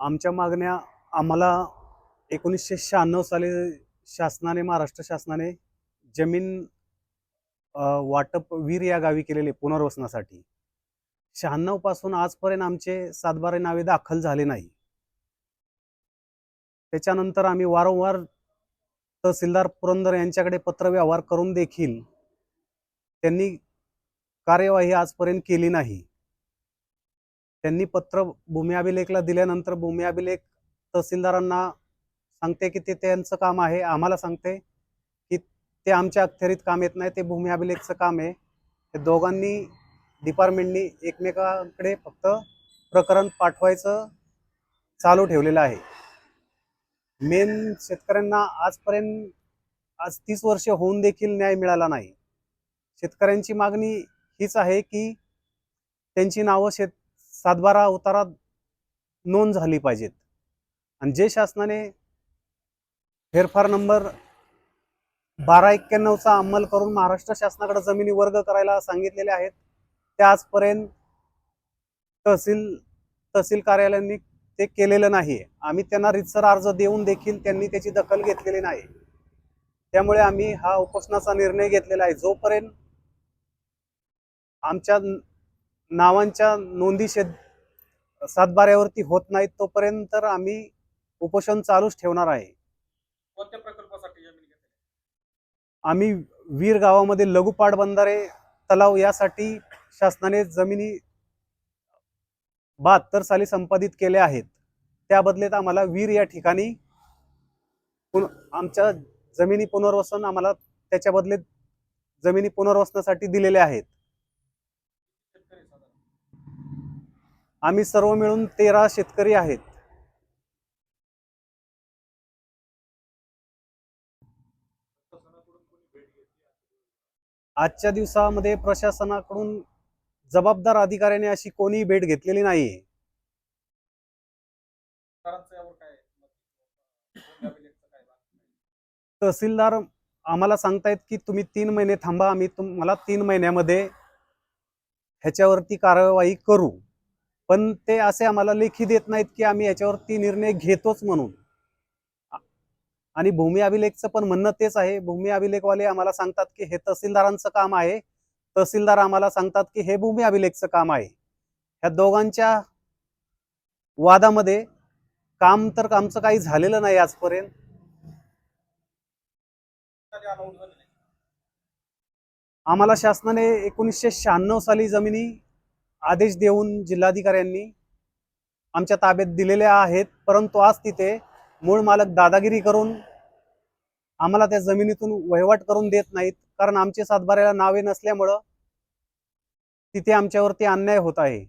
आमच्या मागण्या आम्हाला एकोणीसशे शहाण्णव साली शासनाने महाराष्ट्र शासनाने जमीन वाटप वीर या गावी केलेले पुनर्वसनासाठी. शहाण्णवपासून आजपर्यंत आमचे सातबारे नावे दाखल झाले नाही. त्याच्यानंतर आम्ही वारंवार तहसीलदार पुरंदर यांच्याकडे पत्रव्यवहार करून देखील त्यांनी कार्यवाही आजपर्यंत केली नाही. त्यांनी पत्र भूमी अभिलेखला दिल्यानंतर भूमी अभिलेख तहसीलदारांना सांगते की ते त्यांचं काम आहे आम्हाला सांगते की ते आमच्या अखत्यारीत काम येत नाही ते भूमी अभिलेखचं काम आहे. ते दोघांनी डिपार्टमेंटनी एकमेकांकडे फक्त प्रकरण पाठवायचं चालू ठेवलेलं आहे. मेन शेतकऱ्यांना आजपर्यंत आज तीस वर्ष होऊन देखील न्याय मिळाला नाही. शेतकऱ्यांची मागणी हीच आहे की त्यांची नावं शेत सातबारा उतारात नोंद झाली पाहिजेत. आणि जे शासनाने फेरफार नंबर बारा एक्क्याण्णवचा अंमल करून महाराष्ट्र शासनाकडे जमिनी वर्ग करायला सांगितलेले आहेत ते आजपर्यंत तहसील तहसील कार्यालयांनी ते केलेलं नाही. आम्ही त्यांना रितसर अर्ज देऊन देखील त्यांनी त्याची दखल घेतलेली नाही. त्यामुळे आम्ही हा उपोषणाचा निर्णय घेतलेला आहे. जोपर्यंत आमच्या नावांच्या नोंदी शेत सातबाऱ्यावरती होत नाहीत तोपर्यंत तर आम्ही उपोषण चालूच ठेवणार आहे. कोणत्या प्रकल्पासाठी जमीन घेतली? आम्ही वीर गावामध्ये लघु पाटबंधारे तलाव यासाठी शासनाने जमिनी बहात्तर साली संपादित केल्या आहेत. त्या बदल्यात आम्हाला वीर या ठिकाणी पुन आमच्या जमिनी पुनर्वसन आम्हाला त्याच्या बदल्यात जमिनी पुनर्वसनासाठी दिलेल्या आहेत शेतकरी साधारण आम्ही सर्व मिळून तेरा शेतकरी आहेत. आजच्या दिवसामध्ये प्रशासनाकडून जबाबदार अधिकाऱ्याने अशी कोणीही भेट घेतलेली नाहीये. तहसीलदार आम्हाला सांगतायत की तुम्ही तीन महिने थांबा आम्ही तुम्हाला तीन महिन्यामध्ये ह्याच्यावरती कारवाई करू. पण ते असे आम्हाला लेखी देत नाहीत की आम्ही याच्यावरती निर्णय घेतोच म्हणून. आणि भूमी अभिलेखचं पण म्हणणं तेच आहे. भूमी अभिलेखवाले आम्हाला सांगतात की हे तहसीलदारांचं काम आहे. तहसीलदार आम्हाला सांगतात की हे भूमी अभिलेखचं काम आहे. ह्या दोघांच्या वादामध्ये काम तर आमचं काही झालेलं नाही आजपर्यंत. आम्हाला शासनाने एकोणीसशे शहाण्णव साली जमिनी आदेश देऊन जिल्हाधिकाऱ्यांनी आमच्या ताब्यात दिलेल्या आहेत परंतु आज तिथे मूळ मालक दादागिरी करून आम्हाला त्या जमिनीतून वहिवाट करून देत नाहीत कारण आमचे सातबाऱ्याला नावे नसल्यामुळं तिथे आमच्यावरती अन्याय होत आहे.